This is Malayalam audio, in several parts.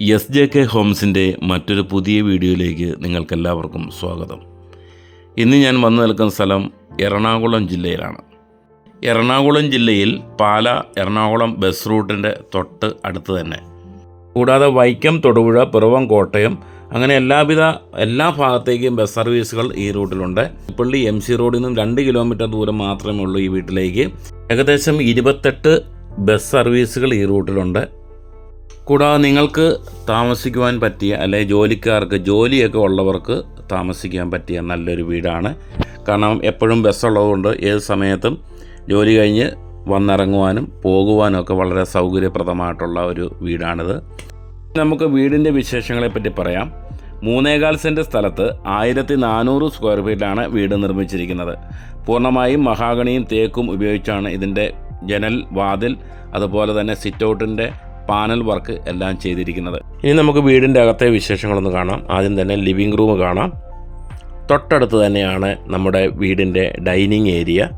എസ് ജെ കെ ഹോംസിന്റെ മറ്റൊരു പുതിയ വീഡിയോയിലേക്ക് നിങ്ങൾക്കെല്ലാവർക്കും സ്വാഗതം. ഇന്ന് ഞാൻ വന്നു നിൽക്കുന്ന സ്ഥലം എറണാകുളം ജില്ലയിലാണ്. എറണാകുളം ജില്ലയിൽ പാല എറണാകുളം ബസ് റൂട്ടിന്റെ തൊട്ട് അടുത്ത് തന്നെ. കൂടാതെ വൈക്കം തൊടുപുഴ പിറവം കോട്ടയം അങ്ങനെ എല്ലാവിധ എല്ലാ ഭാഗത്തേക്കും ബസ് സർവീസുകൾ ഈ റൂട്ടിലുണ്ട്. പള്ളി എം സി റോഡിൽ നിന്നും രണ്ട് കിലോമീറ്റർ ദൂരം മാത്രമേ ഉള്ളൂ ഈ വീട്ടിലേക്ക്. ഏകദേശം ഇരുപത്തെട്ട് ബസ് സർവീസുകൾ ഈ റൂട്ടിലുണ്ട്. കൂടാതെ നിങ്ങൾക്ക് താമസിക്കുവാൻ പറ്റിയ അല്ലെ ജോലിക്കാർക്ക് ജോലിയൊക്കെ ഉള്ളവർക്ക് താമസിക്കാൻ പറ്റിയ നല്ലൊരു വീടാണ്. കാരണം എപ്പോഴും ബസ്സുള്ളതുകൊണ്ട് ഏത് സമയത്തും ജോലി കഴിഞ്ഞ് വന്നിറങ്ങുവാനും പോകുവാനും ഒക്കെ വളരെ സൗകര്യപ്രദമായിട്ടുള്ള ഒരു വീടാണിത്. നമുക്ക് വീടിന്റെ വിശേഷങ്ങളെപ്പറ്റി പറയാം. മൂന്നേകാൽ സെന്റ് സ്ഥലത്ത് ആയിരത്തി നാനൂറ് സ്ക്വയർ ഫീറ്റിലാണ് വീട് നിർമ്മിച്ചിരിക്കുന്നത്. പൂർണമായും മഹാഗണിയും തേക്കും ഉപയോഗിച്ചാണ് ഇതിന്റെ ജനൽ വാതിൽ അതുപോലെ തന്നെ സിറ്റൗട്ടിന്റെ പാനൽ വർക്ക് എല്ലാം ചെയ്തിരിക്കുന്നത്. ഇനി നമുക്ക് വീടിന്റെ അകത്തെ വിശേഷങ്ങളൊന്ന് കാണാം. ആദ്യം തന്നെ ലിവിംഗ് റൂം കാണാം. തൊട്ടടുത്ത് തന്നെയാണ് നമ്മുടെ വീടിന്റെ ഡൈനിങ് ഏരിയ.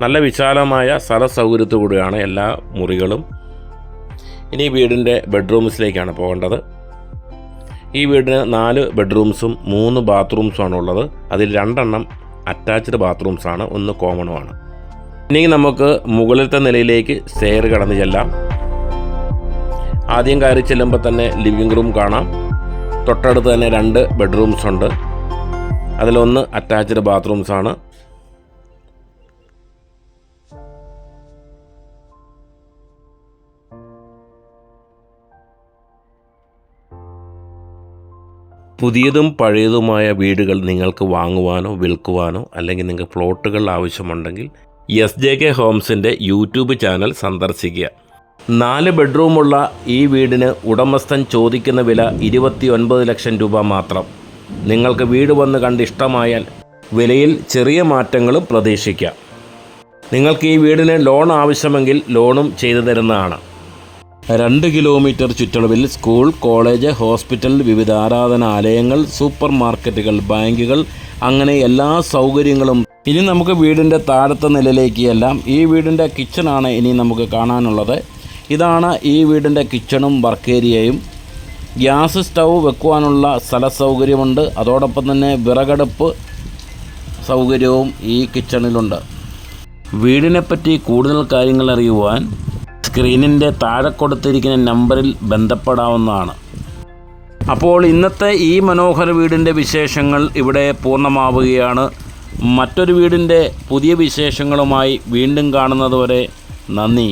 നല്ല വിശാലമായ സ്ഥല സൗകര്യത്തോടുകൂടിയാണ് എല്ലാ മുറികളും. ഇനി വീടിന്റെ ബെഡ്റൂംസിലേക്കാണ് പോകേണ്ടത്. ഈ വീടിന് നാല് ബെഡ്റൂംസും മൂന്ന് ബാത്റൂംസുമാണ് ഉള്ളത് അതിൽ രണ്ടെണ്ണം അറ്റാച്ച്ഡ് ബാത്റൂംസാണ് ഒന്ന് കോമണുമാണ്. ഇനി നമുക്ക് മുകളിലത്തെ നിലയിലേക്ക് സ്റ്റെയർ കടന്നു ചെല്ലാം. ആദ്യം കയറി ചെല്ലുമ്പോൾ തന്നെ ലിവിങ് റൂം കാണാം. തൊട്ടടുത്ത് തന്നെ രണ്ട് ബെഡ്റൂംസ് ഉണ്ട്. അതിലൊന്ന് അറ്റാച്ച്ഡ് ബാത്റൂംസ് ആണ്. പുതിയതും പഴയതുമായ വീടുകൾ നിങ്ങൾക്ക് വാങ്ങുവാനോ വിൽക്കുവാനോ അല്ലെങ്കിൽ നിങ്ങൾക്ക് പ്ലോട്ടുകൾ ആവശ്യമുണ്ടെങ്കിൽ എസ് ജെ കെ ഹോംസിന്റെ യൂട്യൂബ് ചാനൽ സന്ദർശിക്കുക. നാല് ബെഡ്റൂമുള്ള ഈ വീടിന് ഉടമസ്ഥൻ ചോദിക്കുന്ന വില ഇരുപത്തി ഒൻപത് ലക്ഷം രൂപ മാത്രം. നിങ്ങൾക്ക് വീട് വന്ന് കണ്ട് ഇഷ്ടമായാൽ വിലയിൽ ചെറിയ മാറ്റങ്ങളും പ്രതീക്ഷിക്കാം. നിങ്ങൾക്ക് ഈ വീടിന് ലോൺ ആവശ്യമെങ്കിൽ ലോണും ചെയ്തു തരുന്നതാണ്. രണ്ട് കിലോമീറ്റർ ചുറ്റളവിൽ സ്കൂൾ കോളേജ് ഹോസ്പിറ്റൽ വിവിധ ആരാധനാലയങ്ങൾ സൂപ്പർ മാർക്കറ്റുകൾ ബാങ്കുകൾ അങ്ങനെ എല്ലാ സൗകര്യങ്ങളും ഇനി നമുക്ക് വീടിന്റെ താഴത്തെ നിലയിലേക്ക് എല്ലാം ഈ വീടിന്റെ കിച്ചണാണ് ഇനി നമുക്ക് കാണാനുള്ളത്. ഇതാണ് ഈ വീടിന്റെ കിച്ചണും വർക്ക് ഏരിയയും ഗ്യാസ് സ്റ്റൗ വെക്കുവാനുള്ള സ്ഥല സൗകര്യമുണ്ട്. അതോടൊപ്പം തന്നെ വിറകടുപ്പ് സൗകര്യവും ഈ കിച്ചണിലുണ്ട്. വീടിനെപ്പറ്റി കൂടുതൽ കാര്യങ്ങൾ അറിയുവാൻ സ്ക്രീനിന്റെ താഴെ കൊടുത്തിരിക്കുന്ന നമ്പറിൽ ബന്ധപ്പെടാവുന്നതാണ്. അപ്പോൾ ഇന്നത്തെ ഈ മനോഹര വീടിന്റെ വിശേഷങ്ങൾ ഇവിടെ പൂർണമാവുകയാണ്. മറ്റൊരു വീടിന്റെ പുതിയ വിശേഷങ്ങളുമായി വീണ്ടും കാണുന്നതുവരെ നന്ദി.